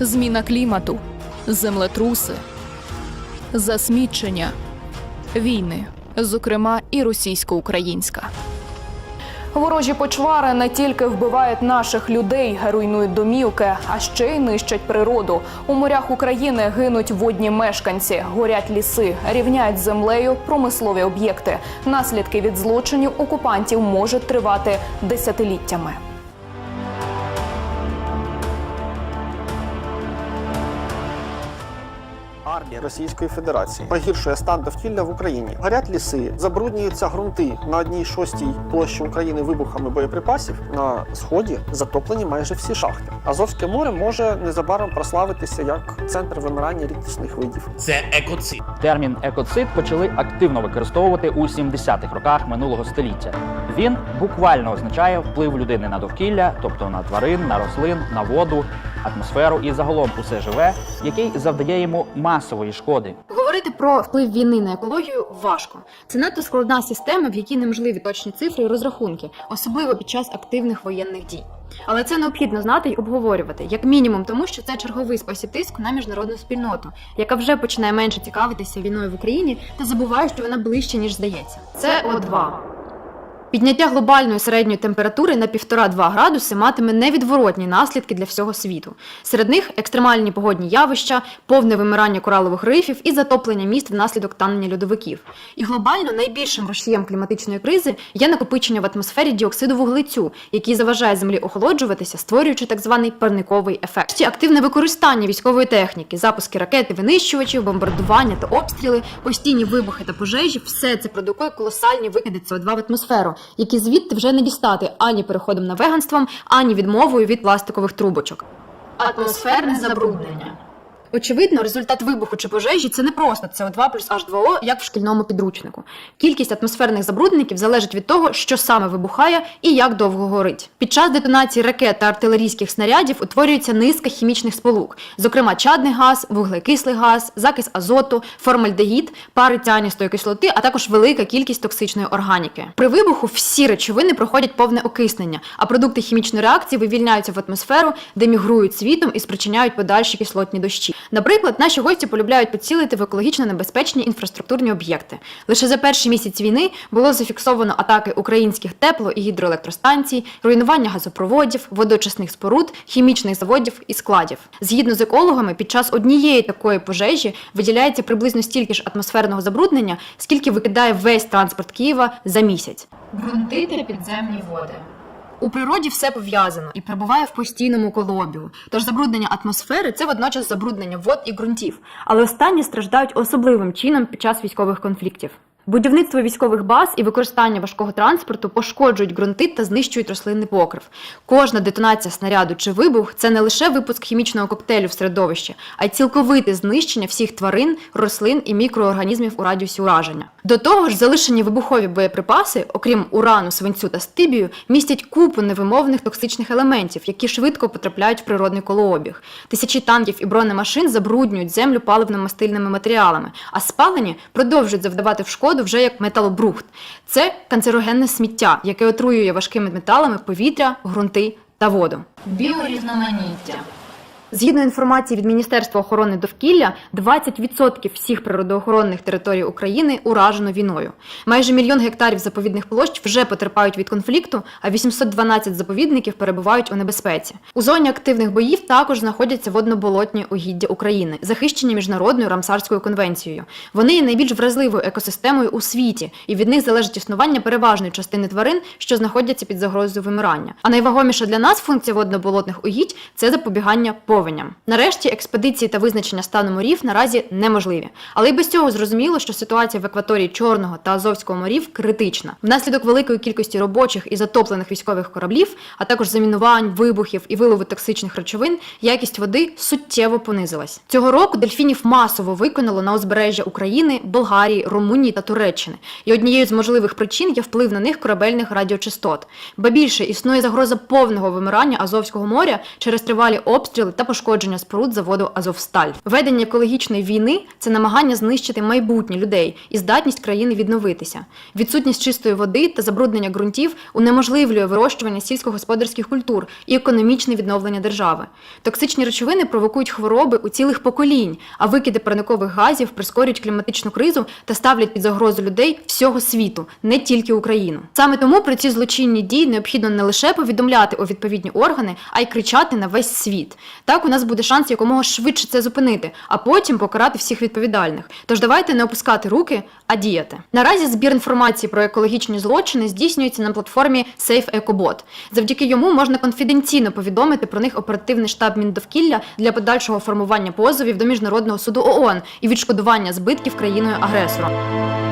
зміна клімату, землетруси, засмічення, війни, зокрема і російсько-українська. Ворожі почвари не тільки вбивають наших людей, руйнують домівки, а ще й нищать природу. У морях України гинуть водні мешканці, горять ліси, рівняють землею промислові об'єкти. Наслідки від злочинів окупантів можуть тривати десятиліттями. Армія Російської Федерації погіршує стан довкілля в Україні. Горять ліси, забруднюються ґрунти на одній шостій площі України вибухами боєприпасів. На сході затоплені майже всі шахти. Азовське море може незабаром прославитися як центр вимирання рідкісних видів. Це екоцид. Термін екоцид почали активно використовувати у 70-х роках минулого століття. Він буквально означає вплив людини на довкілля, тобто на тварин, на рослин, на воду, атмосферу і загалом усе живе, який завдає йому масової шкоди. Говорити про вплив війни на екологію важко. Це надто складна система, в якій неможливі точні цифри і розрахунки, особливо під час активних воєнних дій. Але це необхідно знати і обговорювати, як мінімум, тому що це черговий спосіб тиску на міжнародну спільноту, яка вже починає менше цікавитися війною в Україні та забуває, що вона ближче ніж здається. Це О2. Підняття глобальної середньої температури на 1,5-2 градуси матиме невідворотні наслідки для всього світу. Серед них екстремальні погодні явища, повне вимирання коралових рифів і затоплення міст внаслідок танення льодовиків. І глобально найбільшим рушієм кліматичної кризи є накопичення в атмосфері діоксиду вуглецю, який заважає землі охолоджуватися, створюючи так званий парниковий ефект. Активне використання військової техніки, запуски ракет і винищувачів, бомбардування та обстріли, постійні вибухи та пожежі все це продукує колосальні викиди СО2 в атмосферу, які звідти вже не дістати ані переходом на веганством, ані відмовою від пластикових трубочок. Атмосферне забруднення. Очевидно, результат вибуху чи пожежі це не просто СО2 плюс H2O, як в шкільному підручнику. Кількість атмосферних забрудників залежить від того, що саме вибухає і як довго горить. Під час детонації ракет та артилерійських снарядів утворюється низка хімічних сполук, зокрема чадний газ, вуглекислий газ, закис азоту, формальдегід, пари ціаністої кислоти, а також велика кількість токсичної органіки. При вибуху всі речовини проходять повне окиснення, а продукти хімічної реакції вивільняються в атмосферу, де мігрують світом і спричиняють подальші кислотні дощі. Наприклад, наші гості полюбляють поцілити в екологічно небезпечні інфраструктурні об'єкти. Лише за перший місяць війни було зафіксовано атаки українських тепло- і гідроелектростанцій, руйнування газопроводів, водочисних споруд, хімічних заводів і складів. Згідно з екологами, під час однієї такої пожежі виділяється приблизно стільки ж атмосферного забруднення, скільки викидає весь транспорт Києва за місяць. Грунти та підземні води. У природі все пов'язано і перебуває в постійному колобію. Тож забруднення атмосфери це водночас забруднення вод і ґрунтів. Але останні страждають особливим чином під час військових конфліктів. Будівництво військових баз і використання важкого транспорту пошкоджують ґрунти та знищують рослинний покрив. Кожна детонація снаряду чи вибух це не лише випуск хімічного коктейлю в середовище, а й цілковите знищення всіх тварин, рослин і мікроорганізмів у радіусі ураження. До того ж, залишені вибухові боєприпаси, окрім урану, свинцю та стибію, містять купу невимовних токсичних елементів, які швидко потрапляють в природний колообіг. Тисячі танків і бронемашин забруднюють землю паливно-мастильними матеріалами, а спалені продовжують завдавати в шкоду вже як металобрухт. Це канцерогенне сміття, яке отруює важкими металами повітря, ґрунти та воду. Біорізноманіття. Згідно інформації від Міністерства охорони довкілля, 20% всіх природоохоронних територій України уражено війною. Майже мільйон гектарів заповідних площ вже потерпають від конфлікту, а 812 заповідників перебувають у небезпеці. У зоні активних боїв також знаходяться водноболотні угіддя України, захищені міжнародною Рамсарською конвенцією. Вони є найбільш вразливою екосистемою у світі, і від них залежить існування переважної частини тварин, що знаходяться під загрозою вимирання. А найвагоміша для нас функція водноболотних угідь це запобігання повеням. Нарешті експедиції та визначення стану морів наразі неможливі. Але й без цього зрозуміло, що ситуація в акваторії Чорного та Азовського морів критична. Внаслідок великої кількості робочих і затоплених військових кораблів, а також замінувань, вибухів і вилову токсичних речовин, якість води суттєво понизилась. Цього року дельфінів масово виконало на узбережжя України, Болгарії, Румунії та Туреччини. І однією з можливих причин є вплив на них корабельних радіочастот. Ба більше існує загроза повного вимирання Азовського моря через тривалі обстріли та пошкодження споруд заводу Азовсталь. Ведення екологічної війни це намагання знищити майбутнє людей і здатність країни відновитися. Відсутність чистої води та забруднення ґрунтів унеможливлює вирощування сільськогосподарських культур і економічне відновлення держави. Токсичні речовини провокують хвороби у цілих поколінь, а викиди парникових газів прискорюють кліматичну кризу та ставлять під загрозу людей всього світу, не тільки Україну. Саме тому про ці злочинні дії необхідно не лише повідомляти у відповідні органи, а й кричати на весь світ. Так у нас буде шанс якомога швидше це зупинити, а потім покарати всіх відповідальних. Тож давайте не опускати руки, а діяти. Наразі збір інформації про екологічні злочини здійснюється на платформі Safe EcoBot. Завдяки йому можна конфіденційно повідомити про них оперативний штаб Міндовкілля для подальшого формування позовів до міжнародного суду ООН і відшкодування збитків країною агресором.